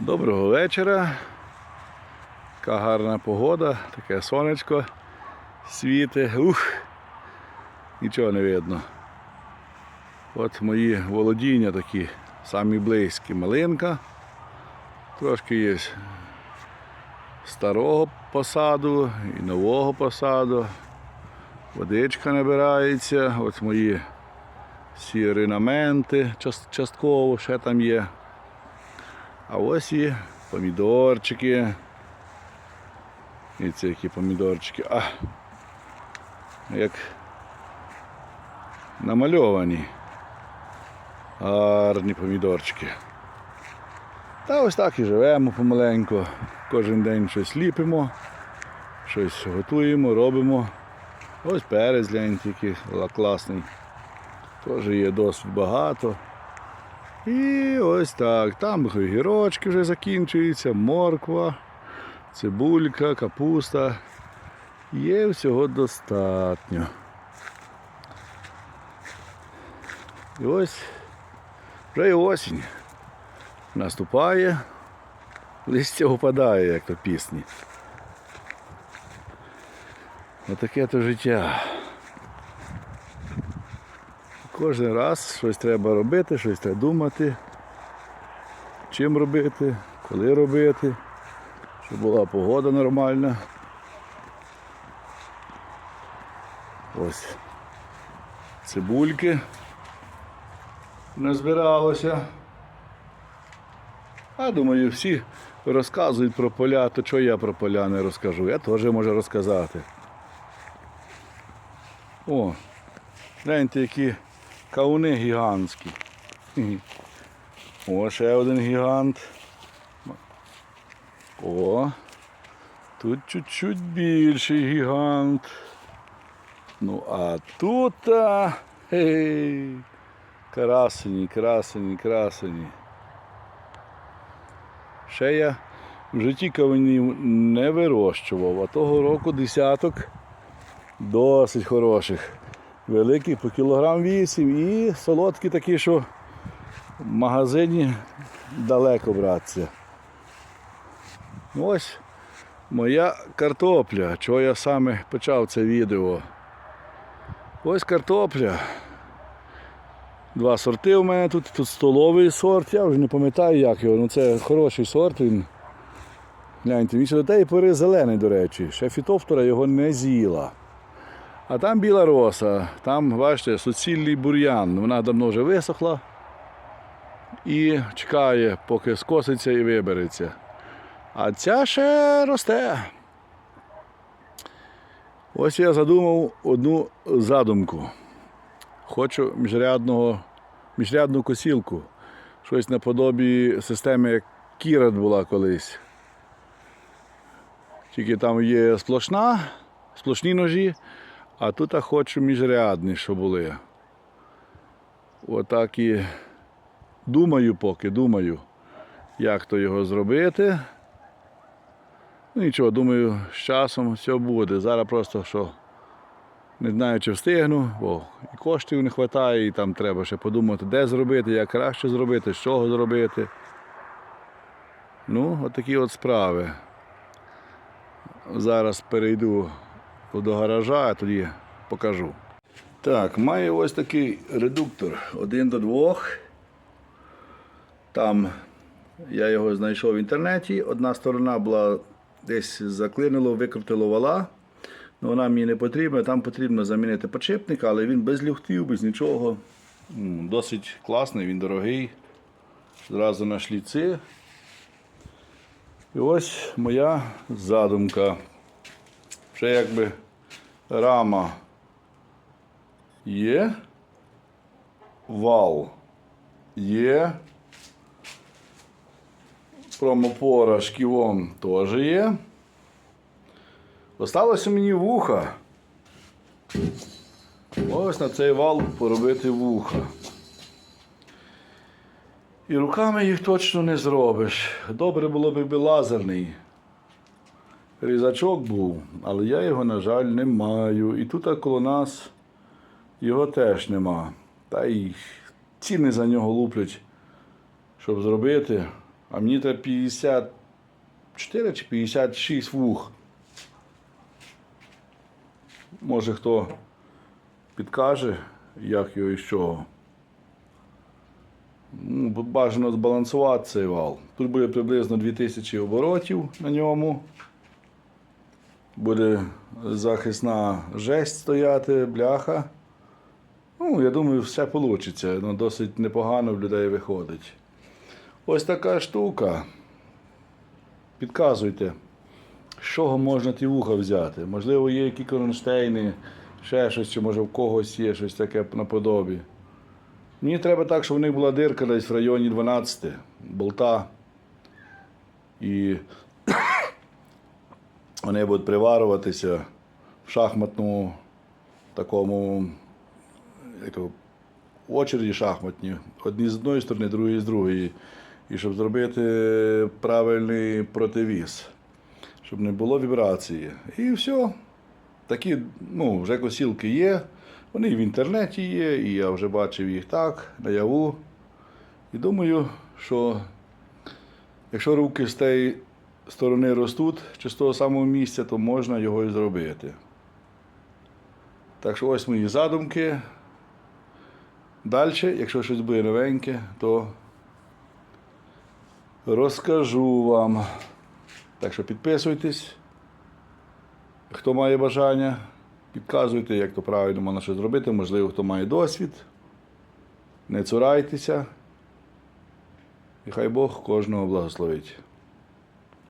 Доброго вечора. Така гарна погода, таке сонечко світе. Ух! Нічого не видно. От мої володіння такі самі близькі. Малинка. Трошки є старого посаду і нового посаду. Водичка набирається. От мої всі орнаменти частково ще там є. А ось і помідорчики. І це які помідорчики. А, як намальовані. Гарні помідорчики. Та ось так і живемо помаленьку. Кожен день щось ліпимо, щось готуємо, робимо. Ось перець гляньте, який класний. Теж є досить багато. І ось так. Там гірочки вже закінчуються, морква, цибулька, капуста. Є всього достатньо. І ось вже і осінь. Наступає, листя опадає, як то пісні. Отаке то життя. Кожен раз щось треба робити, щось треба думати, чим робити, коли робити, щоб була погода нормальна. Ось цибульки назбиралося. А думаю, всі розказують про поля, то чого я про поля не розкажу? Я теж можу розказати. О, гляньте, які кауни гігантські. О, ще один гігант. О, тут чуть-чуть більший гігант. Ну а тут а, красені, красені, красені. Ще я в житті кавунів не вирощував, а того року десяток досить хороших. Великий по кілограм 8 і солодкі такі, що в магазині далеко братися. Ось моя картопля. Чого я саме почав це відео. Ось картопля. Два сорти у мене тут. Тут столовий сорт, я вже не пам'ятаю як його, ну це хороший сорт. Він. Гляньте, він ще до тієї пори зелений, до речі. Ще фітофтора його не з'їла. А там біла роса, там, бачите, суцільний бур'ян. Вона давно вже висохла і чекає, поки скоситься і вибереться. А ця ще росте. Ось я задумав одну задумку. Хочу міжрядного, міжрядну косілку. Щось наподобі системи, як Кірат була колись. Тільки там є сплошна, сплошні ножі, а тут я хочу міжрядні, що були. Отак і думаю поки, думаю, як то його зробити. Ну нічого, думаю, з часом все буде. Зараз просто що не знаю, чи встигну, бо і коштів не вистачає, і там треба ще подумати, де зробити, як краще зробити, з чого зробити. Ну, от от справи. Зараз перейду до гаража, а тоді покажу. Так, маю ось такий редуктор один до двох. Там я його знайшов в інтернеті. Одна сторона була десь заклинило, викрутило вала. Ну, вона мені не потрібна. Там потрібно замінити подшипник, але він без люхтів, без нічого. Досить класний, він дорогий. Зразу на шліци. І ось моя задумка. Вже якби рама є. Вал є. Промопора шківом теж є. Осталося мені вуха. Ось на цей вал поробити вуха. І руками їх точно не зробиш. Добре було б, якби лазерний різачок був, але я його, на жаль, не маю. І тут коло нас його теж нема. Та й ціни за нього луплять, щоб зробити. А мені треба 54 чи 56 вух. Може хто підкаже, як його і з чого. Ну, бажано збалансувати цей вал. Тут буде приблизно 2000 оборотів на ньому. Буде захисна жесть стояти, бляха. Ну, я думаю, все вийде. Ну, досить непогано в людей виходить. Ось така штука. Підказуйте, з чого можна ті вуха взяти. Можливо, є які кронштейни, ще щось, чи може в когось є щось таке наподобі. Мені треба так, щоб в них була дирка десь в районі 12 болта. І вони будуть приварюватися в шахматному такому як то, очереді шахматні. Одні з одної сторони, другі з другої. І щоб зробити правильний противіз, щоб не було вібрації. І все. Такі ну, вже косілки є. Вони і в інтернеті є, і я вже бачив їх так, наяву. І думаю, що якщо руки з тієї сторони ростуть, чи з того самого місця, то можна його і зробити. Так що ось мої задумки. Далі, якщо щось буде новеньке, то розкажу вам. Так що підписуйтесь. Хто має бажання, підказуйте, як то правильно можна щось зробити. Можливо, хто має досвід. Не цурайтеся. І хай Бог кожного благословить.